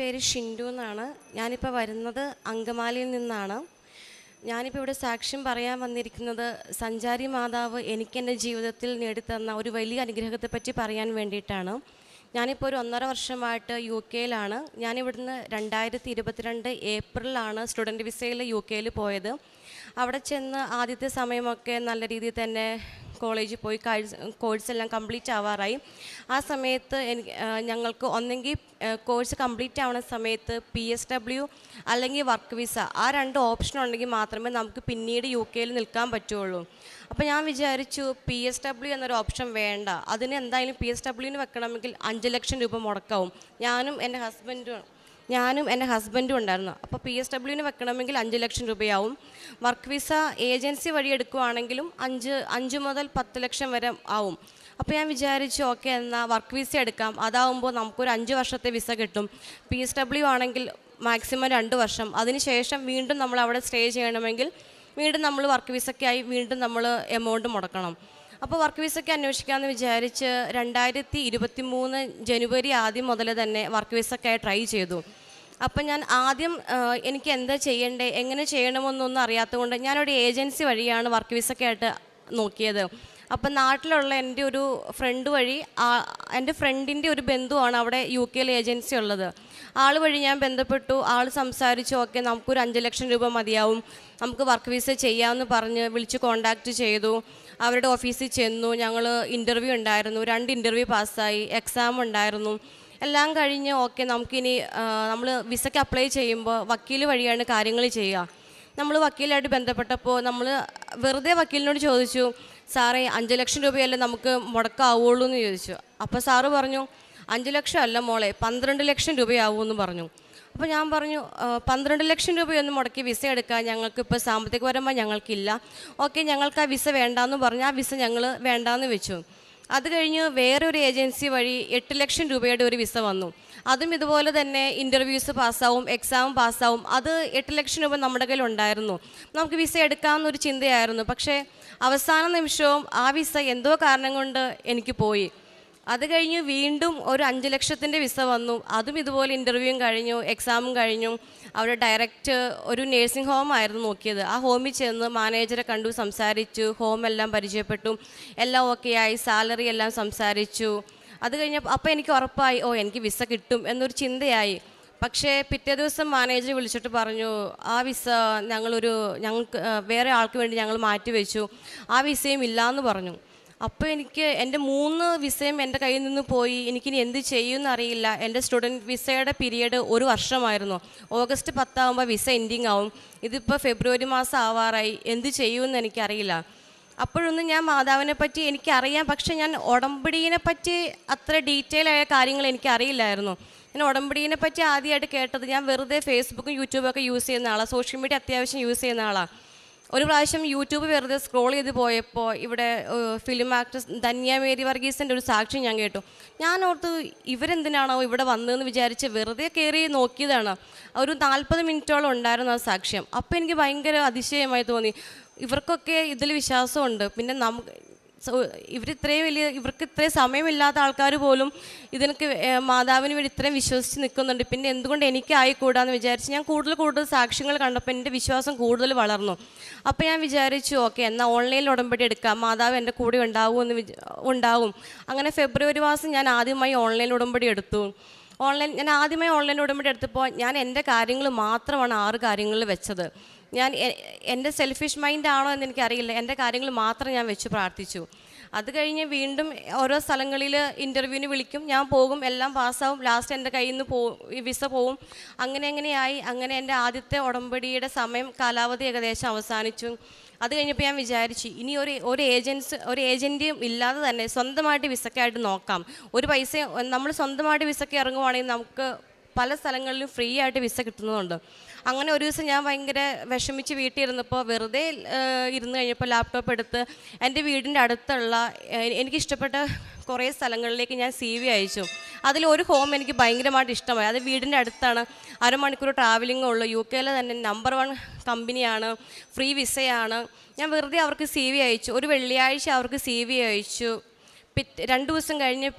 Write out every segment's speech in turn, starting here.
പേര് ഷിൻഡു എന്നാണ്. ഞാനിപ്പോൾ വരുന്നത് അങ്കമാലിയിൽ നിന്നാണ്. ഞാനിപ്പോൾ ഇവിടെ സാക്ഷ്യം പറയാൻ വന്നിരിക്കുന്നത് സഞ്ചാരി മാതാവ് എനിക്ക് എന്റെ ജീവിതത്തിൽ നേടിത്തന്ന ഒരു വലിയ അനുഗ്രഹത്തെപ്പറ്റി പറയാൻ വേണ്ടിയിട്ടാണ്. ഞാനിപ്പോൾ ഒരു ഒന്നര വർഷമായിട്ട് യു കെയിലാണ്. ഞാനിവിടുന്ന് രണ്ടായിരത്തി ഇരുപത്തിരണ്ട് ഏപ്രിലാണ് സ്റ്റുഡന്റ് വിസയിൽ യു കെയിൽ പോയത്. അവിടെ ചെന്ന് ആദ്യത്തെ സമയമൊക്കെ നല്ല രീതിയിൽ തന്നെ കോളേജിൽ പോയി കോഴ്സ് എല്ലാം കംപ്ലീറ്റ് ആവാറായി. ആ സമയത്ത് എനിക്ക് ഞങ്ങൾക്ക് ഒന്നെങ്കിൽ കോഴ്സ് കംപ്ലീറ്റ് ആവുന്ന സമയത്ത് പി എസ് ഡബ്ല്യു അല്ലെങ്കിൽ വർക്ക് വിസ ആ രണ്ട് ഓപ്ഷൻ ഉണ്ടെങ്കിൽ മാത്രമേ നമുക്ക് പിന്നീട് യു കെയിൽ നിൽക്കാൻ പറ്റുള്ളൂ. അപ്പോൾ ഞാൻ വിചാരിച്ചു പി എസ് ഡബ്ല്യു എന്നൊരു ഓപ്ഷൻ വേണ്ട. അതിന് എന്തായാലും പി എസ് ഡബ്ല്യുവിന് വെക്കണമെങ്കിൽ അഞ്ച് ലക്ഷം രൂപ മുടക്കാവും. ഞാനും എന്റെ ഹസ്ബൻഡും ഞാനും എന്റെ ഹസ്ബൻഡും ഉണ്ടായിരുന്നു. അപ്പോൾ പി എസ് ഡബ്ല്യുവിന് വെക്കണമെങ്കിൽ അഞ്ച് ലക്ഷം രൂപയാവും. വർക്ക് വിസ ഏജൻസി വഴി എടുക്കുവാണെങ്കിലും അഞ്ച് അഞ്ച് മുതൽ പത്ത് ലക്ഷം വരെ ആവും. അപ്പോൾ ഞാൻ വിചാരിച്ചു ഓക്കെ എന്നാൽ വർക്ക് വിസ എടുക്കാം. അതാവുമ്പോൾ നമുക്കൊരു അഞ്ച് വർഷത്തെ വിസ കിട്ടും. പി എസ് ഡബ്ല്യു ആണെങ്കിൽ മാക്സിമം രണ്ട് വർഷം. അതിനുശേഷം വീണ്ടും നമ്മൾ അവിടെ സ്റ്റേ ചെയ്യണമെങ്കിൽ വീണ്ടും നമ്മൾ വർക്ക് വിസയ്ക്കായി വീണ്ടും നമ്മൾ എമൗണ്ട് മുടക്കണം. അപ്പോൾ വർക്ക് വിസയ്ക്ക് അന്വേഷിക്കാമെന്ന് വിചാരിച്ച് രണ്ടായിരത്തി ഇരുപത്തി മൂന്ന് ജനുവരി ആദ്യം മുതൽ തന്നെ വർക്ക് വിസയ്ക്കായി ട്രൈ ചെയ്തു. അപ്പം ഞാൻ ആദ്യം എനിക്ക് എന്താ ചെയ്യണ്ടേ എങ്ങനെ ചെയ്യണമെന്നൊന്നും അറിയാത്തതുകൊണ്ട് ഞാനൊരു ഏജൻസി വഴിയാണ് വർക്ക് വിസൊക്കെ ആയിട്ട് നോക്കിയത്. അപ്പം നാട്ടിലുള്ള എന്റെ ഒരു ഫ്രണ്ട് വഴി എന്റെ ഫ്രണ്ടിന്റെ ഒരു ബന്ധുവാണ് അവിടെ യു കെയിൽ ഏജൻസി ഉള്ളത്. ആൾ വഴി ഞാൻ ബന്ധപ്പെട്ടു. ആൾ സംസാരിച്ചു ഓക്കെ നമുക്കൊരു അഞ്ച് ലക്ഷം രൂപ മതിയാവും. നമുക്ക് വർക്ക് വിസ ചെയ്യാമെന്ന് പറഞ്ഞ് വിളിച്ച് കോണ്ടാക്റ്റ് ചെയ്തു. അവരുടെ ഓഫീസിൽ ചെന്നു. ഞങ്ങൾ ഇന്റർവ്യൂ ഉണ്ടായിരുന്നു. രണ്ട് ഇന്റർവ്യൂ പാസ്സായി എക്സാം ഉണ്ടായിരുന്നു. എല്ലാം കഴിഞ്ഞ് ഓക്കെ നമുക്കിനി നമ്മൾ വിസയ്ക്ക് അപ്ലൈ ചെയ്യുമ്പോൾ വക്കീൽ വഴിയാണ് കാര്യങ്ങൾ ചെയ്യുക. നമ്മൾ വക്കീലായിട്ട് ബന്ധപ്പെട്ടപ്പോൾ നമ്മൾ വെറുതെ വക്കീലിനോട് ചോദിച്ചു സാറേ അഞ്ച് ലക്ഷം രൂപയല്ലേ നമുക്ക് മുടക്കാവുള്ളൂ എന്ന് ചോദിച്ചു. അപ്പോൾ സാറ് പറഞ്ഞു അഞ്ച് ലക്ഷം അല്ല മോളെ പന്ത്രണ്ട് ലക്ഷം രൂപയാവുമെന്ന് പറഞ്ഞു. അപ്പോൾ ഞാൻ പറഞ്ഞു "ആ, പന്ത്രണ്ട് ലക്ഷം രൂപയൊന്നും മുടക്കി വിസ എടുക്കാൻ ഞങ്ങൾക്ക് ഇപ്പോൾ സാമ്പത്തികപരമായി ഞങ്ങൾക്കില്ല. ഓക്കെ ഞങ്ങൾക്ക് ആ വിസ വേണ്ടാന്ന് പറഞ്ഞു ആ വിസ ഞങ്ങൾ വേണ്ടാന്ന് വെച്ചു. അത് കഴിഞ്ഞ് വേറൊരു ഏജൻസി വഴി എട്ട് ലക്ഷം രൂപയുടെ ഒരു വിസ വന്നു. അതും ഇതുപോലെ തന്നെ ഇന്റർവ്യൂസ് പാസ്സാവും എക്സാം പാസ്സാവും. അത് എട്ട് ലക്ഷം രൂപ നമ്മുടെ കയ്യിൽ ഉണ്ടായിരുന്നു. നമുക്ക് വിസ എടുക്കാമെന്നൊരു ചിന്തയായിരുന്നു. പക്ഷേ അവസാന നിമിഷവും ആ വിസ എന്തോ കാരണം കൊണ്ട് എനിക്ക് പോയി. അത് കഴിഞ്ഞ് വീണ്ടും ഒരു അഞ്ച് ലക്ഷത്തിന്റെ വിസ വന്നു. അതും ഇതുപോലെ ഇന്റർവ്യൂവും കഴിഞ്ഞു എക്സാമും കഴിഞ്ഞു. അവിടെ ഡയറക്റ്റ് ഒരു നേഴ്സിംഗ് ഹോം ആയിരുന്നു നോക്കിയത്. ആ ഹോമിൽ ചെന്ന് മാനേജറെ കണ്ടു സംസാരിച്ചു ഹോം എല്ലാം പരിചയപ്പെട്ടു. എല്ലാം ഓക്കെ ആയി സാലറി എല്ലാം സംസാരിച്ചു. അത് കഴിഞ്ഞപ്പോൾ അപ്പോൾ എനിക്ക് ഉറപ്പായി ഓ എനിക്ക് വിസ കിട്ടും എന്നൊരു ചിന്തയായി. പക്ഷേ പിറ്റേ ദിവസം മാനേജർ വിളിച്ചിട്ട് പറഞ്ഞു ആ വിസ ഞങ്ങളൊരു ഞങ്ങൾക്ക് വേറെ ആൾക്ക് വേണ്ടി ഞങ്ങൾ മാറ്റി വെച്ചു ആ വിസയും ഇല്ലയെന്ന് പറഞ്ഞു. അപ്പോൾ എനിക്ക് എന്റെ മൂന്ന് വിസയും എന്റെ കയ്യിൽ നിന്ന് പോയി. എനിക്കിനി എന്ത് ചെയ്യുമെന്ന് അറിയില്ല. എന്റെ സ്റ്റുഡന്റ് വിസയുടെ പീരീഡ് ഒരു വർഷമായിരുന്നു. ഓഗസ്റ്റ് പത്താകുമ്പോൾ വിസ എൻഡിങ് ആവും. ഇതിപ്പോൾ ഫെബ്രുവരി മാസം ആവാറായി. എന്ത് ചെയ്യുമെന്ന് എനിക്കറിയില്ല. അപ്പോഴൊന്നും ഞാൻ മാതാവിനെ പറ്റി എനിക്കറിയാം. പക്ഷേ ഞാൻ ഉടമ്പടീനെ പറ്റി അത്ര ഡീറ്റെയിൽ ആയ കാര്യങ്ങൾ എനിക്കറിയില്ലായിരുന്നു. ഞാൻ ഉടമ്പടീനെ പറ്റി ആദ്യമായിട്ട് കേട്ടത് ഞാൻ വെറുതെ ഫേസ്ബുക്കും യൂട്യൂബൊക്കെ യൂസ് ചെയ്യുന്ന ആളാണ് സോഷ്യൽ മീഡിയ അത്യാവശ്യം യൂസ് ചെയ്യുന്ന ആളാണ് ഒരു പ്രാവശ്യം യൂട്യൂബ് വെറുതെ സ്ക്രോൾ ചെയ്ത് പോയപ്പോൾ ഇവിടെ ഫിലിം ആക്ട്രസ് ധന്യ മേരി വർഗീസിന്റെ ഒരു സാക്ഷി ഞാൻ കേട്ടു. ഞാൻ ഓർത്ത് ഇവരെന്തിനാണോ ഇവിടെ വന്നതെന്ന് വിചാരിച്ച് വെറുതെ കയറി നോക്കിയതാണ്. ഒരു നാൽപ്പത് മിനിറ്റോളം ഉണ്ടായിരുന്നു ആ സാക്ഷ്യം. അപ്പോൾ എനിക്ക് ഭയങ്കര അതിശയമായി തോന്നി. ഇവർക്കൊക്കെ ഇതിൽ വിശ്വാസമുണ്ട്. പിന്നെ നമുക്ക് ഇവർ ഇത്രയും വലിയ ഇവർക്ക് ഇത്രയും സമയമില്ലാത്ത ആൾക്കാർ പോലും ഇതിനൊക്കെ മാതാവിന് വേണ്ടി ഇത്രയും വിശ്വസിച്ച് നിൽക്കുന്നുണ്ട്. പിന്നെ എന്തുകൊണ്ട് എനിക്ക് ആയിക്കൂടാന്ന് വിചാരിച്ച് ഞാൻ കൂടുതൽ കൂടുതൽ സാക്ഷ്യങ്ങൾ കണ്ടപ്പോൾ എന്റെ വിശ്വാസം കൂടുതൽ വളർന്നു. അപ്പോൾ ഞാൻ വിചാരിച്ചു ഓക്കെ എന്നാൽ ഓൺലൈനിൽ ഉടമ്പടി എടുക്കാം. മാതാവ് എന്റെ കൂടെ ഉണ്ടാവുമെന്ന് എന്ന് ഉണ്ടാവും. അങ്ങനെ ഫെബ്രുവരി മാസം ഞാൻ ആദ്യമായി ഓൺലൈൻ ഉടമ്പടി എടുത്തു. ഓൺലൈൻ ഞാൻ ആദ്യമായി ഓൺലൈൻ ഉടമ്പടി എടുത്തപ്പോൾ ഞാൻ എന്റെ കാര്യങ്ങൾ മാത്രമാണ് ആറ് കാര്യങ്ങളിൽ വെച്ചത്. ഞാൻ എന്റെ സെൽഫിഷ് മൈൻഡ് ആണോ എന്ന് എനിക്കറിയില്ല. എന്റെ കാര്യങ്ങൾ മാത്രം ഞാൻ വെച്ച് പ്രാർത്ഥിച്ചു. അത് കഴിഞ്ഞ് വീണ്ടും ഓരോ സ്ഥലങ്ങളിൽ ഇന്റർവ്യൂവിന് വിളിക്കും. ഞാൻ പോകും എല്ലാം പാസ്സാവും ലാസ്റ്റ് എന്റെ കയ്യിൽ നിന്ന് പോ വിസ പോവും. അങ്ങനെ അങ്ങനെയായി. അങ്ങനെ എന്റെ ആദ്യത്തെ ഉടമ്പടിയുടെ സമയം കാലാവധി ഏകദേശം അവസാനിച്ചു. അത് കഴിഞ്ഞപ്പോൾ ഞാൻ വിചാരിച്ചു ഇനി ഒരു ഒരു ഏജൻസ് ഒരു ഏജന്റും ഇല്ലാതെ തന്നെ സ്വന്തമായിട്ട് വിസക്കായിട്ട് നോക്കാം. ഒരു പൈസ നമ്മൾ സ്വന്തമായിട്ട് വിസക്ക് ഇറങ്ങുവാണെങ്കിൽ നമുക്ക് പല സ്ഥലങ്ങളിലും ഫ്രീ ആയിട്ട് വിസ കിട്ടുന്നതുണ്ട്. അങ്ങനെ ഒരു ദിവസം ഞാൻ ഭയങ്കര വിഷമിച്ച് വീട്ടിൽ ഇരുന്നപ്പോൾ വെറുതെ ഇരുന്ന് കഴിഞ്ഞപ്പോൾ ലാപ്ടോപ്പ് എടുത്ത് എന്റെ വീടിന്റെ അടുത്തുള്ള എനിക്കിഷ്ടപ്പെട്ട കുറേ സ്ഥലങ്ങളിലേക്ക് ഞാൻ സി വി അയച്ചു. അതിൽ ഒരു ഹോം എനിക്ക് ഭയങ്കരമായിട്ട് ഇഷ്ടമായി. അത് വീടിന്റെ അടുത്താണ്. അരമണിക്കൂർ ട്രാവലിംഗ് ഉള്ളു. യു കെയിലെ തന്നെ നമ്പർ വൺ കമ്പനിയാണ് ഫ്രീ വിസയാണ്. ഞാൻ വെറുതെ അവർക്ക് സി വി അയച്ചു. ഒരു വെള്ളിയാഴ്ച അവർക്ക് സി വി അയച്ചു. രണ്ട് ദിവസം കഴിഞ്ഞ്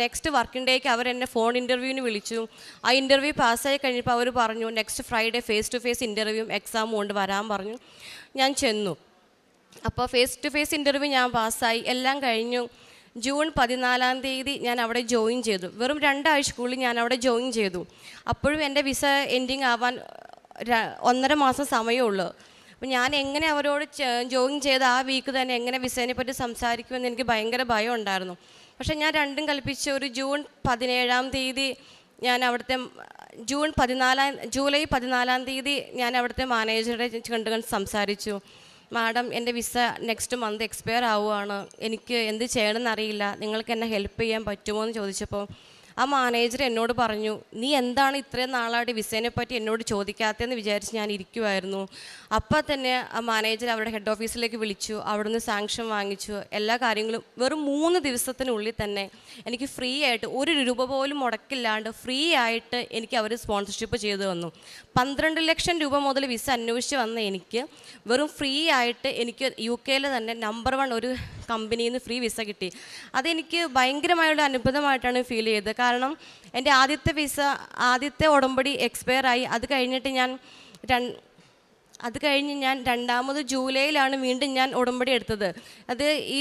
നെക്സ്റ്റ് വർക്കിംഗ് ഡേക്ക് അവർ എന്നെ ഫോൺ ഇന്റർവ്യൂവിന് വിളിച്ചു. ആ ഇന്റർവ്യൂ പാസ്സായി കഴിഞ്ഞപ്പോൾ അവർ പറഞ്ഞു next Friday face to face ഇന്റർവ്യൂവും എക്സാമും കൊണ്ട് വരാൻ പറഞ്ഞു. ഞാൻ ചെന്നു. അപ്പോൾ ഫേസ് ടു ഫേസ് ഇന്റർവ്യൂ ഞാൻ പാസ്സായി എല്ലാം കഴിഞ്ഞു. ജൂൺ പതിനാലാം തീയതി ഞാൻ അവിടെ ജോയിൻ ചെയ്തു. വെറും രണ്ടാഴ്ചക്കുള്ളിൽ ഞാൻ അവിടെ ജോയിൻ ചെയ്തു. അപ്പോഴും എന്റെ വിസ എൻഡിങ് ആവാൻ ഒന്നര മാസം സമയമുള്ളൂ. അപ്പം ഞാൻ എങ്ങനെ അവരോട് ജോയിൻ ചെയ്ത് ആ വീക്ക് തന്നെ എങ്ങനെ വിസേനെ പറ്റി സംസാരിക്കുമെന്ന് എനിക്ക് ഭയങ്കര ഭയം ഉണ്ടായിരുന്നു. പക്ഷെ ഞാൻ രണ്ടും കൽപ്പിച്ച ഒരു ജൂൺ പതിനേഴാം തീയതി ഞാൻ അവിടുത്തെ ജൂൺ പതിനാലാം ജൂലൈ പതിനാലാം തീയതി ഞാൻ അവിടുത്തെ മാനേജറെ കണ്ടു സംസാരിച്ചു. മാഡം എന്റെ വിസ നെക്സ്റ്റ് മന്ത് എക്സ്പയർ ആവുകയാണ്. എനിക്ക് എന്ത് ചെയ്യണമെന്നറിയില്ല. നിങ്ങൾക്ക് എന്നെ ഹെൽപ്പ് ചെയ്യാൻ പറ്റുമോ? എന്ന് ചോദിച്ചപ്പോൾ ആ മാനേജർ എന്നോട് പറഞ്ഞു നീ എന്താണ് ഇത്രയും നാളായിട്ട് വിസേനെ പറ്റി എന്നോട് ചോദിക്കാത്തതെന്ന് വിചാരിച്ച് ഞാൻ ഇരിക്കുമായിരുന്നു അപ്പം തന്നെ ആ മാനേജർ അവരുടെ ഹെഡ് ഓഫീസിലേക്ക് വിളിച്ചു അവിടുന്ന് സാങ്ഷൻ വാങ്ങിച്ചു. എല്ലാ കാര്യങ്ങളും വെറും മൂന്ന് ദിവസത്തിനുള്ളിൽ തന്നെ എനിക്ക് ഫ്രീ ആയിട്ട് ഒരു രൂപ പോലും മുടക്കില്ലാണ്ട് ഫ്രീ ആയിട്ട് എനിക്ക് അവർ സ്പോൺസർഷിപ്പ് ചെയ്തു തന്നു. പന്ത്രണ്ട് ലക്ഷം രൂപ മുതൽ വിസ അന്വേഷിച്ച് വന്ന എനിക്ക് വെറും ഫ്രീ ആയിട്ട് എനിക്ക് യു കെയിൽ തന്നെ നമ്പർ വൺ ഒരു കമ്പനിയിൽ നിന്ന് ഫ്രീ വിസ കിട്ടി. അതെനിക്ക് ഭയങ്കരമായുള്ള അനുഭവമായിട്ടാണ് ഫീൽ ചെയ്തത്. കാരണം എന്റെ ആദ്യത്തെ വിസ ആദ്യത്തെ ഉടമ്പടി എക്സ്പയർ ആയി. അത് കഴിഞ്ഞിട്ട് ഞാൻ അത് കഴിഞ്ഞ് ഞാൻ രണ്ടാമത് ജൂലൈയിലാണ് വീണ്ടും ഞാൻ ഉടമ്പടി എടുത്തത്. അത് ഈ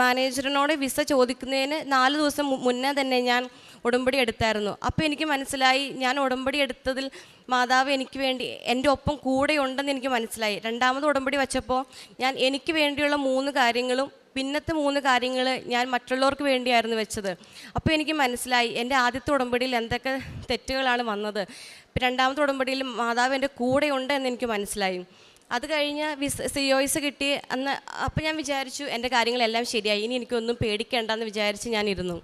മാനേജറിനോട് വിസ ചോദിക്കുന്നതിന് നാല് ദിവസം മുന്നേ തന്നെ ഞാൻ ഉടമ്പടി എടുത്തായിരുന്നു. അപ്പോൾ എനിക്ക് മനസ്സിലായി ഞാൻ ഉടമ്പടി എടുത്തതിൽ മാതാവ് എനിക്ക് വേണ്ടി എന്റെ ഒപ്പം കൂടെ ഉണ്ടെന്ന് എനിക്ക് മനസ്സിലായി. രണ്ടാമത് ഉടമ്പടി വച്ചപ്പോൾ ഞാൻ എനിക്ക് വേണ്ടിയുള്ള മൂന്ന് കാര്യങ്ങളും പിന്നത്തെ മൂന്ന് കാര്യങ്ങൾ ഞാൻ മറ്റുള്ളവർക്ക് വേണ്ടിയായിരുന്നു വെച്ചത്. അപ്പോൾ എനിക്ക് മനസ്സിലായി എന്റെ ആദ്യത്തെ ഉടമ്പടിയിൽ എന്തൊക്കെ തെറ്റുകളാണ് വന്നത്. രണ്ടാമത്തെ ഉടമ്പടിയിൽ മാതാവ് എന്റെ കൂടെ ഉണ്ട് എന്ന് എനിക്ക് മനസ്സിലായി. അത് കഴിഞ്ഞ് വിസ് സി ഒയ്സ് കിട്ടി. അന്ന് അപ്പം ഞാൻ വിചാരിച്ചു എന്റെ കാര്യങ്ങളെല്ലാം ശരിയായി. ഇനി എനിക്കൊന്നും പേടിക്കേണ്ടെന്ന് വിചാരിച്ച് ഞാനിരുന്നു.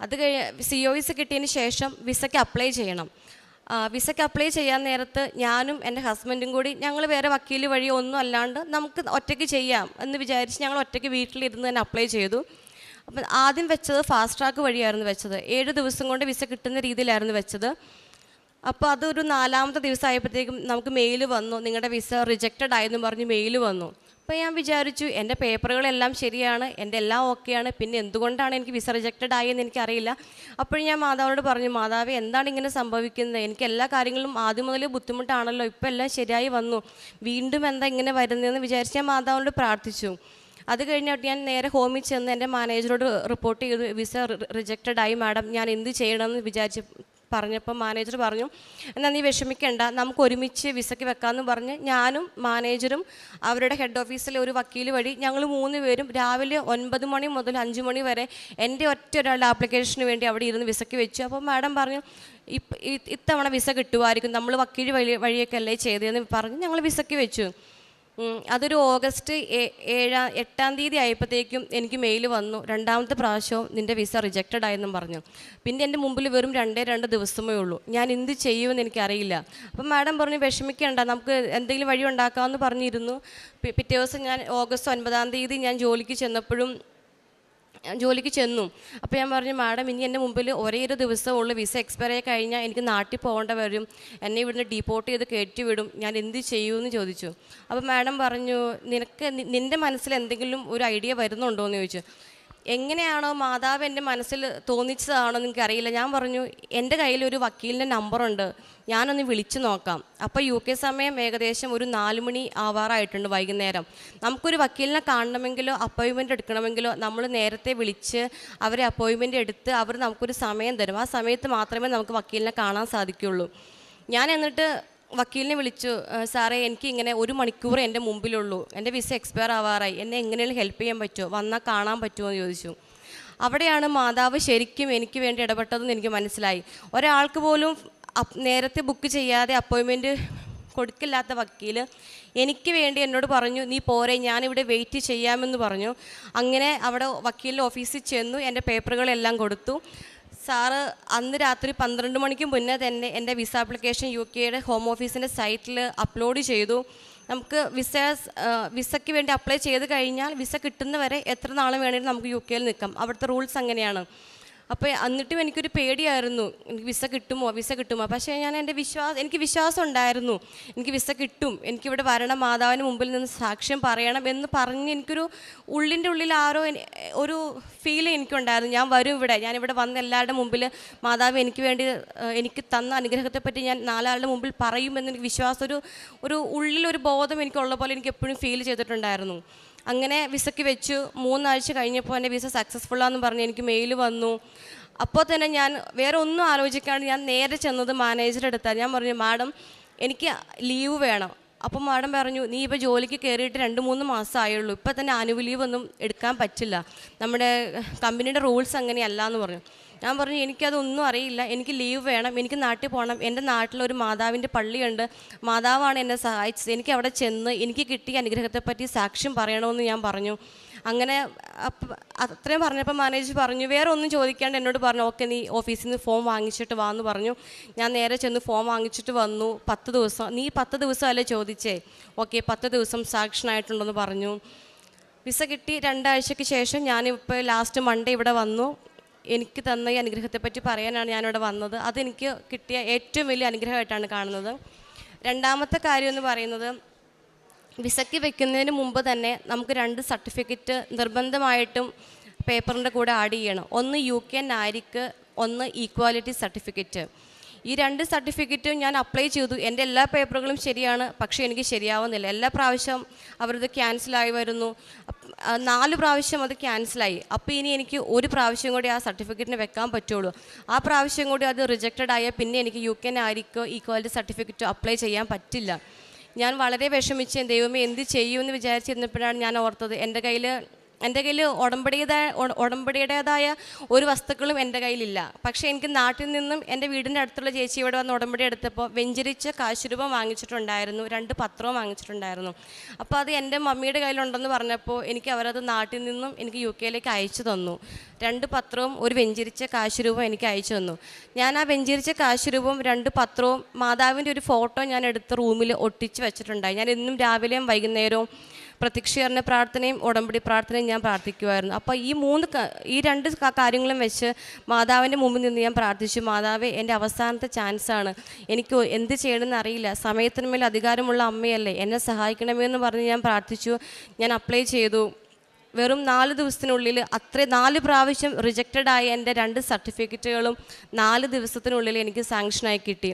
അത് കഴിഞ്ഞ് സി ഒയ്സ് കിട്ടിയതിന് ശേഷം വിസയ്ക്ക് അപ്ലൈ ചെയ്യണം. വിസയ്ക്ക് അപ്ലൈ ചെയ്യാൻ നേരത്ത് ഞാനും എന്റെ ഹസ്ബൻഡും കൂടി ഞങ്ങൾ വേറെ വക്കീൽ വഴി ഒന്നും അല്ലാണ്ട് നമുക്ക് ഒറ്റയ്ക്ക് ചെയ്യാം എന്ന് വിചാരിച്ച് ഞങ്ങൾ ഒറ്റയ്ക്ക് വീട്ടിലിരുന്ന് തന്നെ അപ്ലൈ ചെയ്തു. അപ്പം ആദ്യം വെച്ചത് ഫാസ്റ്റ് ട്രാക്ക് വഴിയായിരുന്നു വെച്ചത്. ഏഴ് ദിവസം കൊണ്ട് വിസ കിട്ടുന്ന രീതിയിലായിരുന്നു വെച്ചത്. അപ്പോൾ അതൊരു നാലാമത്തെ ദിവസം ആയപ്പോഴത്തേക്കും നമുക്ക് മെയിൽ വന്നു. നിങ്ങളുടെ വിസ റിജക്റ്റഡ് ആയെന്ന് പറഞ്ഞ് മെയിൽ വന്നു. അപ്പോൾ ഞാൻ വിചാരിച്ചു എന്റെ പേപ്പറുകളെല്ലാം ശരിയാണ് എന്റെ എല്ലാം ഓക്കെയാണ് പിന്നെ എന്തുകൊണ്ടാണ് എനിക്ക് വിസ റിജക്റ്റഡ് ആയെന്ന് എനിക്കറിയില്ല. അപ്പോഴും ഞാൻ മാതാവിനോട് പറഞ്ഞു മാതാവ് എന്താണ് ഇങ്ങനെ സംഭവിക്കുന്നത്? എനിക്ക് എല്ലാ കാര്യങ്ങളും ആദ്യം മുതൽ ബുദ്ധിമുട്ടാണല്ലോ. ഇപ്പോൾ എല്ലാം ശരിയായി വന്നു. വീണ്ടും എന്താ ഇങ്ങനെ വരുന്നതെന്ന് വിചാരിച്ച് ഞാൻ മാതാവിനോട് പ്രാർത്ഥിച്ചു. അത് കഴിഞ്ഞിട്ട് ഞാൻ നേരെ ഹോമിൽ ചെന്ന് എന്റെ മാനേജറോട് റിപ്പോർട്ട് ചെയ്തു വിസ റിജക്റ്റഡ് ആയി മാഡം ഞാൻ എന്ത് ചെയ്യണമെന്ന് വിചാരിച്ച് പറഞ്ഞപ്പോൾ മാനേജർ പറഞ്ഞു എന്നാൽ നീ വിഷമിക്കേണ്ട നമുക്ക് ഒരുമിച്ച് വിസയ്ക്ക് വെക്കാമെന്ന് പറഞ്ഞ് ഞാനും മാനേജറും അവരുടെ ഹെഡ് ഓഫീസിലെ ഒരു വക്കീൽ വഴി ഞങ്ങൾ മൂന്ന് പേരും രാവിലെ ഒൻപത് മണി മുതൽ അഞ്ച് മണി വരെ എന്റെ ഒറ്റ ഒരാളുടെ ആപ്ലിക്കേഷന് വേണ്ടി അവിടെ ഇരുന്ന് വിസയ്ക്ക് വെച്ചു. അപ്പോൾ മാഡം പറഞ്ഞു ഇത്തവണ വിസ കിട്ടുമായിരിക്കും നമ്മൾ വക്കീൽ വഴി വഴിയൊക്കെ അല്ലേ ചെയ്തതെന്ന് പറഞ്ഞ് ഞങ്ങൾ വിസയ്ക്ക് വെച്ചു. അതൊരു ഓഗസ്റ്റ് ഏഴാം എട്ടാം തീയതി ആയപ്പോഴത്തേക്കും എനിക്ക് മെയിൽ വന്നു. രണ്ടാമത്തെ പ്രാവശ്യവും നിന്റെ വിസ റിജക്റ്റഡ് ആയെന്നും പറഞ്ഞു. പിന്നെ എന്റെ മുമ്പിൽ വെറും രണ്ടേ രണ്ട് ദിവസമേ ഉള്ളൂ. ഞാൻ എന്ത് ചെയ്യുമെന്ന് എനിക്കറിയില്ല. അപ്പം മാഡം പറഞ്ഞു വിഷമിക്കേണ്ട നമുക്ക് എന്തെങ്കിലും വഴി ഉണ്ടാക്കാമെന്ന് പറഞ്ഞിരുന്നു. പിറ്റേ ദിവസം ഞാൻ ഓഗസ്റ്റ് ഒൻപതാം തീയതി ഞാൻ ജോലിക്ക് ചെന്നപ്പോഴും ജോലിക്ക് ചെന്നു. അപ്പോൾ ഞാൻ പറഞ്ഞു മാഡം ഇനി എന്റെ മുമ്പിൽ ഒരേ ഒരു ദിവസമേ ഉള്ളൂ വിസ എക്സ്പയർ ആയി കഴിഞ്ഞാൽ എനിക്ക് നാട്ടിൽ പോകേണ്ട വരും. എന്നെ ഇവിടുന്ന് ഡീപ്പോർട്ട് ചെയ്ത് കയറ്റിവിടും. ഞാൻ എന്ത് ചെയ്യുമെന്ന് ചോദിച്ചു. അപ്പോൾ മാഡം പറഞ്ഞു നിനക്ക് നിന്റെ മനസ്സിൽ എന്തെങ്കിലും ഒരു ഐഡിയ വരുന്നുണ്ടോ എന്ന് ചോദിച്ചു. എങ്ങനെയാണോ മാതാവ് എന്റെ മനസ്സിൽ തോന്നിച്ചതാണോ എനിക്ക് അറിയില്ല ഞാൻ പറഞ്ഞു എന്റെ കയ്യിൽ ഒരു വക്കീലിന്റെ നമ്പറുണ്ട്. ഞാനൊന്ന് വിളിച്ചു നോക്കാം. അപ്പോൾ യു കെ സമയം ഏകദേശം ഒരു നാല് മണി ആവാറായിട്ടുണ്ട് വൈകുന്നേരം. നമുക്കൊരു വക്കീലിനെ കാണണമെങ്കിലോ അപ്പോയിൻമെന്റ് എടുക്കണമെങ്കിലോ നമ്മൾ നേരത്തെ വിളിച്ച് അവരെ അപ്പോയിൻമെന്റ് എടുത്ത് അവർ നമുക്കൊരു സമയം തരും. ആ സമയത്ത് മാത്രമേ നമുക്ക് വക്കീലിനെ കാണാൻ സാധിക്കുകയുള്ളൂ ഞാൻ എന്നിട്ട് വക്കീലിനെ വിളിച്ചു സാറേ എനിക്ക് ഇങ്ങനെ ഒരു മണിക്കൂർ എന്റെ മുമ്പിലുള്ളൂ. എന്റെ വിസ എക്സ്പയർ ആവാറായി. എന്നെ എങ്ങനെയും ഹെൽപ്പ് ചെയ്യാൻ പറ്റുമോ? വന്നാൽ കാണാൻ പറ്റുമോ? എന്ന് ചോദിച്ചു. അവിടെയാണ് മാതാവ് ശരിക്കും എനിക്ക് വേണ്ടി ഇടപെട്ടതെന്ന് എനിക്ക് മനസ്സിലായി. ഒരാൾക്ക് പോലും നേരത്തെ ബുക്ക് ചെയ്യാതെ അപ്പോയിൻമെന്റ് കൊടുക്കില്ലാത്ത വക്കീൽ എനിക്ക് വേണ്ടി എന്നോട് പറഞ്ഞു നീ പോരെ ഞാനിവിടെ വെയിറ്റ് ചെയ്യാമെന്ന് പറഞ്ഞു. അങ്ങനെ അവിടെ വക്കീലിന്റെ ഓഫീസിൽ ചെന്നു എന്റെ പേപ്പറുകളെല്ലാം കൊടുത്തു. സാറ് അന്ന് രാത്രി പന്ത്രണ്ട് മണിക്ക് മുന്നേ തന്നെ എന്റെ വിസ ആപ്ലിക്കേഷൻ യു കെയുടെ ഹോം ഓഫീസിന്റെ സൈറ്റിൽ അപ്ലോഡ് ചെയ്തു. നമുക്ക് വിസ വിസയ്ക്ക് വേണ്ടി അപ്ലൈ ചെയ്ത് കഴിഞ്ഞാൽ വിസ കിട്ടുന്നവരെ എത്ര നാൾ വേണമെങ്കിലും നമുക്ക് യു കെയിൽ നിൽക്കാം. അവിടുത്തെ റൂൾസ് അങ്ങനെയാണ്. അപ്പോൾ എന്നിട്ടും എനിക്കൊരു പേടിയായിരുന്നു. എനിക്ക് വിസ കിട്ടുമോ? വിസ കിട്ടുമോ? പക്ഷേ ഞാൻ എന്റെ വിശ്വാസം എനിക്ക് വിശ്വാസം ഉണ്ടായിരുന്നു. എനിക്ക് വിസ കിട്ടും. എനിക്കിവിടെ വരണം മാതാവിന് മുമ്പിൽ നിന്ന് സാക്ഷ്യം പറയണം എന്ന് പറഞ്ഞ് എനിക്കൊരു ഉള്ളിന്റെ ഉള്ളിൽ ആരോ ഒരു ഫീൽ എനിക്കുണ്ടായിരുന്നു. ഞാൻ വരും ഇവിടെ. ഞാൻ ഇവിടെ വന്ന് എല്ലാവരുടെ മുമ്പിൽ മാതാവ് എനിക്ക് വേണ്ടി എനിക്ക് തന്ന അനുഗ്രഹത്തെപ്പറ്റി ഞാൻ നാലാളുടെ മുമ്പിൽ പറയുമെന്ന് എനിക്ക് വിശ്വാസം ഒരു ഒരു ഉള്ളിലൊരു ബോധം എനിക്കുള്ള പോലെ എനിക്ക് എപ്പോഴും ഫീൽ ചെയ്തിട്ടുണ്ടായിരുന്നു. അങ്ങനെ വിസയ്ക്ക് വെച്ചു. മൂന്നാഴ്ച കഴിഞ്ഞപ്പോൾ എന്റെ വിസ സക്സസ്ഫുള്ളാന്ന് പറഞ്ഞ് എനിക്ക് മെയിൽ വന്നു. അപ്പോൾ തന്നെ ഞാൻ വേറെ ഒന്നും ആലോചിക്കാണ്ട് ഞാൻ നേരെ ചെന്നത് മാനേജറെ അടുത്താണ്. ഞാൻ പറഞ്ഞു മാഡം എനിക്ക് ലീവ് വേണം. അപ്പം മാഡം പറഞ്ഞു നീ ഇപ്പോൾ ജോലിക്ക് കയറിയിട്ട് രണ്ട് മൂന്ന് മാസമായുള്ളൂ ഇപ്പം തന്നെ ആനുവൽ ലീവ് ഒന്നും എടുക്കാൻ പറ്റില്ല. നമ്മുടെ കമ്പനിയുടെ റൂൾസ് അങ്ങനെയല്ല എന്ന് പറഞ്ഞു. ഞാൻ പറഞ്ഞു എനിക്കതൊന്നും അറിയില്ല. എനിക്ക് ലീവ് വേണം. എനിക്ക് നാട്ടിൽ പോകണം എന്റെ നാട്ടിലൊരു മാതാവിന്റെ പള്ളിയുണ്ട്. മാതാവാണ് എന്നെ സഹായിച്ചത്. എനിക്ക് അവിടെ ചെന്ന് എനിക്ക് കിട്ടിയ അനുഗ്രഹത്തെപ്പറ്റി സാക്ഷ്യം പറയണമെന്ന് ഞാൻ പറഞ്ഞു. അങ്ങനെ അത്രയും പറഞ്ഞപ്പോൾ മാനേജർ പറഞ്ഞു വേറെ ഒന്നും ചോദിക്കാണ്ട് എന്നോട് പറഞ്ഞു ഓക്കെ നീ ഓഫീസിൽ നിന്ന് ഫോം വാങ്ങിച്ചിട്ട് വാ എന്ന് പറഞ്ഞു. ഞാൻ നേരെ ചെന്ന് ഫോം വാങ്ങിച്ചിട്ട് വന്നു. പത്ത് ദിവസം നീ പത്ത് ദിവസമല്ലേ ചോദിച്ചേ? ഓക്കെ പത്ത് ദിവസം സാക്ഷനായിട്ടുണ്ടെന്ന് പറഞ്ഞു. വിസ കിട്ടി രണ്ടാഴ്ചയ്ക്ക് ശേഷം ഞാനിപ്പോൾ ലാസ്റ്റ് മൺഡേ ഇവിടെ വന്നു. എനിക്ക് തന്ന ഈ അനുഗ്രഹത്തെപ്പറ്റി പറയാനാണ് ഞാനിവിടെ വന്നത്. അതെനിക്ക് കിട്ടിയ ഏറ്റവും വലിയ അനുഗ്രഹമായിട്ടാണ് കാണുന്നത്. രണ്ടാമത്തെ കാര്യം എന്ന് പറയുന്നത് വിസയ്ക്ക് വെക്കുന്നതിന് മുമ്പ് തന്നെ നമുക്ക് രണ്ട് സർട്ടിഫിക്കറ്റ് നിർബന്ധമായിട്ടും പേപ്പറിന്റെ കൂടെ ആഡ് ചെയ്യണം. ഒന്ന് യു കെ നാരിക്ക് ഒന്ന് ഈക്വാലിറ്റി സർട്ടിഫിക്കറ്റ് ഈ രണ്ട് സർട്ടിഫിക്കറ്റും ഞാൻ അപ്ലൈ ചെയ്തു. എന്റെ എല്ലാ പേപ്പറുകളും ശരിയാണ് പക്ഷേ എനിക്ക് ശരിയാവുന്നില്ല. എല്ലാ പ്രാവശ്യം അവരത് ക്യാൻസലായി വരുന്നു. നാല് പ്രാവശ്യം അത് ക്യാൻസലായി അപ്പോൾ ഇനി എനിക്ക് ഒരു പ്രാവശ്യം കൂടി ആ സർട്ടിഫിക്കറ്റിന് വെക്കാൻ പറ്റുള്ളൂ. ആ പ്രാവശ്യം കൂടി അത് റിജക്റ്റഡ് ആയാൽ പിന്നെ എനിക്ക് യു കെ നാരിക്കോ ഈക്വാലിറ്റി സർട്ടിഫിക്കറ്റോ അപ്ലൈ ചെയ്യാൻ പറ്റില്ല. ഞാൻ വളരെ വിഷമിച്ച് ദൈവമേ എന്ത് ചെയ്യുമെന്ന് വിചാരിച്ചിരുന്നപ്പോഴാണ് ഞാൻ ഓർത്തത്. എന്റെ കയ്യിൽ എന്റെ കയ്യിൽ ഉടമ്പടിയതായ ഉടമ്പടിയുടേതായ ഒരു വസ്തുക്കളും എന്റെ കയ്യിലില്ല. പക്ഷേ എനിക്ക് നാട്ടിൽ നിന്നും എന്റെ വീടിന്റെ അടുത്തുള്ള ചേച്ചി ഇവിടെ വന്ന് ഉടമ്പടി എടുത്തപ്പോൾ വെഞ്ചരിച്ച കാശുരൂപം വാങ്ങിച്ചിട്ടുണ്ടായിരുന്നു രണ്ട് പത്രവും വാങ്ങിച്ചിട്ടുണ്ടായിരുന്നു. അപ്പോൾ അത് എന്റെ മമ്മിയുടെ കയ്യിലുണ്ടെന്ന് പറഞ്ഞപ്പോൾ എനിക്ക് അവരത് നാട്ടിൽ നിന്നും എനിക്ക് യു കെയിലേക്ക് അയച്ചു തന്നു. രണ്ട് പത്രവും ഒരു വെഞ്ചരിച്ച കാശുരൂപം എനിക്ക് അയച്ചു തന്നു. ഞാൻ ആ വെഞ്ചരിച്ച കാശുരൂപം രണ്ട് പത്രവും മാതാവിന്റെ ഒരു ഫോട്ടോ ഞാൻ എടുത്ത് റൂമിൽ ഒട്ടിച്ച് വെച്ചിട്ടുണ്ടായി. ഞാൻ ഇന്നും രാവിലെയും വൈകുന്നേരവും പ്രത്യക്ഷീകരണ പ്രാർത്ഥനയും ഉടമ്പടി പ്രാർത്ഥനയും ഞാൻ പ്രാർത്ഥിക്കുമായിരുന്നു അപ്പോൾ ഈ മൂന്ന് ഈ രണ്ട് കാര്യങ്ങളും വെച്ച് മാതാവിന്റെ മുമ്പിൽ നിന്ന് ഞാൻ പ്രാർത്ഥിച്ചു. മാതാവ് എന്റെ അവസാനത്തെ ചാൻസാണ് എനിക്ക് എന്ത് ചെയ്യണമെന്ന് അറിയില്ല. സമയത്തിന് മേൽ അധികാരമുള്ള അമ്മയല്ലേ. എന്നെ സഹായിക്കണമേ എന്ന് പറഞ്ഞ് ഞാൻ പ്രാർത്ഥിച്ചു. ഞാൻ അപ്ലൈ ചെയ്തു. വെറും നാല് ദിവസത്തിനുള്ളിൽ അത്ര നാല് പ്രാവശ്യം റിജക്റ്റഡ് ആയ എന്റെ രണ്ട് സർട്ടിഫിക്കറ്റുകളും നാല് ദിവസത്തിനുള്ളിൽ എനിക്ക് സാങ്ഷനായി കിട്ടി.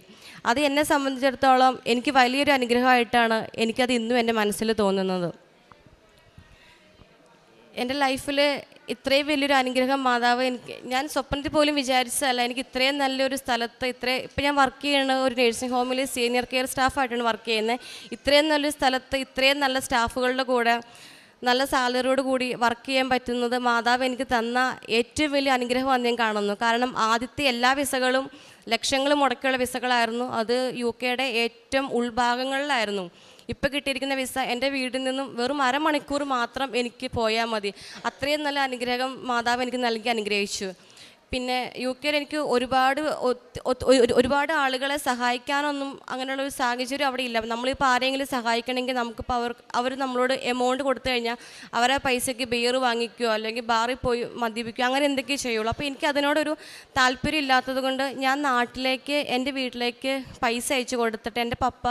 അത് എന്നെ സംബന്ധിച്ചിടത്തോളം എനിക്ക് വലിയൊരു അനുഗ്രഹമായിട്ടാണ് എനിക്കത് ഇന്നും എന്റെ മനസ്സിൽ തോന്നുന്നത്. എന്റെ ലൈഫിൽ ഇത്രയും വലിയൊരു അനുഗ്രഹം മാതാവ് എനിക്ക് ഞാൻ സ്വപ്നത്തിൽ പോലും വിചാരിച്ചതല്ല എനിക്ക് ഇത്രയും നല്ലൊരു സ്ഥലത്ത് ഇത്രയും ഇപ്പം ഞാൻ വർക്ക് ചെയ്യുന്ന ഒരു നഴ്സിംഗ് ഹോമിൽ സീനിയർ കെയർ സ്റ്റാഫായിട്ടാണ് വർക്ക് ചെയ്യുന്നത് ഇത്രയും നല്ലൊരു സ്ഥലത്ത് ഇത്രയും നല്ല സ്റ്റാഫുകളുടെ കൂടെ നല്ല സാലറിയോട് കൂടി വർക്ക് ചെയ്യാൻ പറ്റുന്നത് മാതാവ് എനിക്ക് തന്ന ഏറ്റവും വലിയ അനുഗ്രഹമാണ് ഞാൻ കാണുന്നു. കാരണം ആദ്യത്തെ എല്ലാ വിസകളും ലക്ഷങ്ങൾ മുടക്കിയുള്ള വിസകളായിരുന്നു. അത് യു കെയുടെ ഏറ്റവും ഉൾഭാഗങ്ങളിലായിരുന്നു. ഇപ്പോൾ കിട്ടിയിരിക്കുന്ന വിസ എന്റെ വീട്ടിൽ നിന്നും വെറും അരമണിക്കൂർ മാത്രം എനിക്ക് പോയാൽ മതി. അത്രയും നല്ല അനുഗ്രഹം മാതാവ് എനിക്ക് നൽകി അനുഗ്രഹിച്ചു. പിന്നെ യു കെയിൽ എനിക്ക് ഒരുപാട് ഒരുപാട് ആളുകളെ സഹായിക്കാനൊന്നും അങ്ങനെയുള്ള ഒരു സാഹചര്യം അവിടെ ഇല്ല. നമ്മളിപ്പോൾ ആരെങ്കിലും സഹായിക്കണമെങ്കിൽ നമുക്കിപ്പോൾ അവർ അവർ നമ്മളോട് എമൗണ്ട് കൊടുത്തു കഴിഞ്ഞാൽ അവരെ പൈസയ്ക്ക് ബിയർ വാങ്ങിക്കുകയോ അല്ലെങ്കിൽ ബാറിൽ പോയി മദ്യപിക്കുകയോ അങ്ങനെ എന്തൊക്കെയോ ചെയ്യുള്ളൂ. അപ്പോൾ എനിക്ക് അതിനോടൊരു താല്പര്യം ഇല്ലാത്തത് കൊണ്ട് ഞാൻ നാട്ടിലേക്ക് എന്റെ വീട്ടിലേക്ക് പൈസ അയച്ചു കൊടുത്തിട്ട് എന്റെ പപ്പ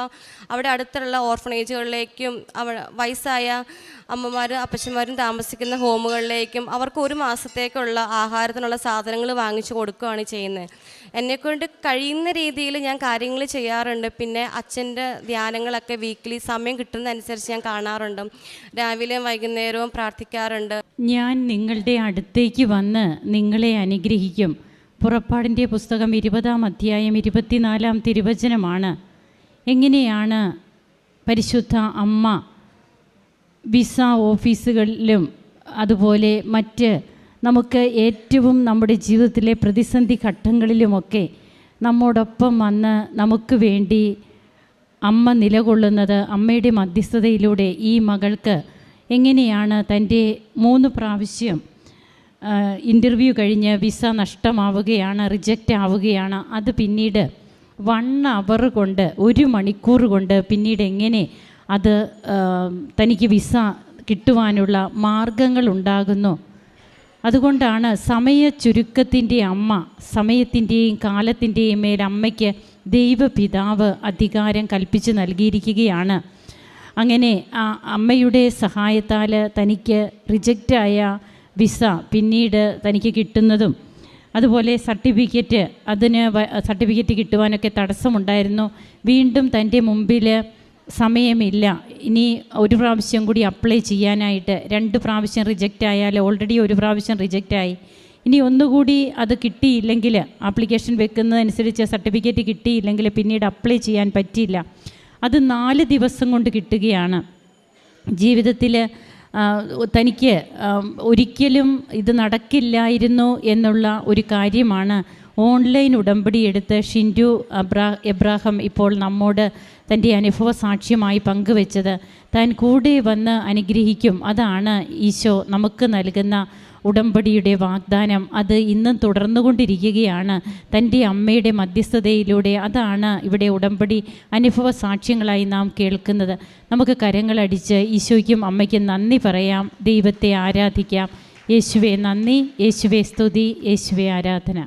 അവിടെ അടുത്തുള്ള ഓർഫണേജുകളിലേക്കും അവ വയസ്സായ അമ്മമാരും അപ്പച്ചന്മാരും താമസിക്കുന്ന ഹോമുകളിലേക്കും അവർക്ക് ഒരു മാസത്തേക്കുള്ള ആഹാരത്തിനുള്ള സാധനങ്ങൾ വാങ്ങിച്ചു കൊടുക്കുകയാണ് ചെയ്യുന്നത്. എന്നെക്കൊണ്ട് കഴിയുന്ന രീതിയിൽ ഞാൻ കാര്യങ്ങൾ ചെയ്യാറുണ്ട്. പിന്നെ അച്ഛന്റെ ധ്യാനങ്ങളൊക്കെ വീക്ക്ലി സമയം കിട്ടുന്നതനുസരിച്ച് ഞാൻ കാണാറുണ്ട്. രാവിലെയും വൈകുന്നേരവും പ്രാർത്ഥിക്കാറുണ്ട്. ഞാൻ നിങ്ങളുടെ അടുത്തേക്ക് വന്ന് നിങ്ങളെ അനുഗ്രഹിക്കും. പുറപ്പാടിന്റെ പുസ്തകം ഇരുപതാം അധ്യായം ഇരുപത്തിനാലാം തിരുവചനമാണ്. എങ്ങനെയാണ് പരിശുദ്ധ അമ്മ വിസ ഓഫീസുകളിലും അതുപോലെ മറ്റ് നമുക്ക് ഏറ്റവും നമ്മുടെ ജീവിതത്തിലെ പ്രതിസന്ധി ഘട്ടങ്ങളിലുമൊക്കെ നമ്മോടൊപ്പം വന്ന് നമുക്ക് വേണ്ടി അമ്മ നിലകൊള്ളുന്നത് അമ്മയുടെ മധ്യസ്ഥതയിലൂടെ ഈ മകൾക്ക് എങ്ങനെയാണ് തന്റെ മൂന്ന് പ്രാവശ്യം ഇന്റർവ്യൂ കഴിഞ്ഞ് വിസ നഷ്ടമാവുകയാണ് റിജക്റ്റ് ആവുകയാണ് അത് പിന്നീട് വൺ അവർ കൊണ്ട് ഒരു മണിക്കൂർ കൊണ്ട് പിന്നീട് എങ്ങനെ അത് തനിക്ക് വിസ കിട്ടുവാനുള്ള മാർഗങ്ങൾ ഉണ്ടാകുന്നു? അതുകൊണ്ടാണ് സമയ ചുരുക്കത്തിന്റെ അമ്മ സമയത്തിന്റെയും കാലത്തിന്റെയും മേൽ അമ്മയ്ക്ക് ദൈവപിതാവ് അധികാരം കൽപ്പിച്ചു നൽകിയിരിക്കുകയാണ്. അങ്ങനെ ആ അമ്മയുടെ സഹായത്താൽ തനിക്ക് റിജക്റ്റായ വിസ പിന്നീട് തനിക്ക് കിട്ടുന്നതും അതുപോലെ സർട്ടിഫിക്കറ്റ് അതിന് സർട്ടിഫിക്കറ്റ് കിട്ടുവാനൊക്കെ തടസ്സമുണ്ടായിരുന്നു. വീണ്ടും തന്റെ മുമ്പിൽ സമയമില്ല. ഇനി ഒരു പ്രാവശ്യം കൂടി അപ്ലൈ ചെയ്യാനായിട്ട് രണ്ട് പ്രാവശ്യം റിജക്റ്റ് ആയാൽ ഓൾറെഡി ഒരു പ്രാവശ്യം റിജക്റ്റ് ആയി. ഇനി ഒന്നുകൂടി അത് കിട്ടിയില്ലെങ്കിൽ ആപ്ലിക്കേഷൻ വെക്കുന്നതനുസരിച്ച് സർട്ടിഫിക്കറ്റ് കിട്ടിയില്ലെങ്കിൽ പിന്നീട് അപ്ലൈ ചെയ്യാൻ പറ്റിയില്ല. അത് നാല് ദിവസം കൊണ്ട് കിട്ടുകയാണ്. ജീവിതത്തിൽ തനിക്ക് ഒരിക്കലും ഇത് നടക്കില്ലായിരുന്നു എന്നുള്ള ഒരു കാര്യമാണ് ഓൺലൈൻ ഉടമ്പടി എടുത്ത് ഷിൻഡു അബ്രാ എബ്രാഹം ഇപ്പോൾ നമ്മോട് തന്റെ അനുഭവ സാക്ഷ്യമായി പങ്കുവെച്ചത്. താൻ കൂടെ വന്ന് അനുഗ്രഹിക്കും. അതാണ് ഈശോ നമുക്ക് നൽകുന്ന ഉടമ്പടിയുടെ വാഗ്ദാനം. അത് ഇന്നും തുടർന്നുകൊണ്ടിരിക്കുകയാണ്. തന്റെ അമ്മയുടെ മധ്യസ്ഥതയിലൂടെ അതാണ് ഇവിടെ ഉടമ്പടി അനുഭവ സാക്ഷ്യങ്ങളായി നാം കേൾക്കുന്നത്. നമുക്ക് കരങ്ങളടിച്ച് ഈശോയ്ക്കും അമ്മയ്ക്കും നന്ദി പറയാം. ദൈവത്തെ ആരാധിക്കാം. യേശുവെ നന്ദി. യേശുവെ സ്തുതി. യേശുവെ ആരാധന.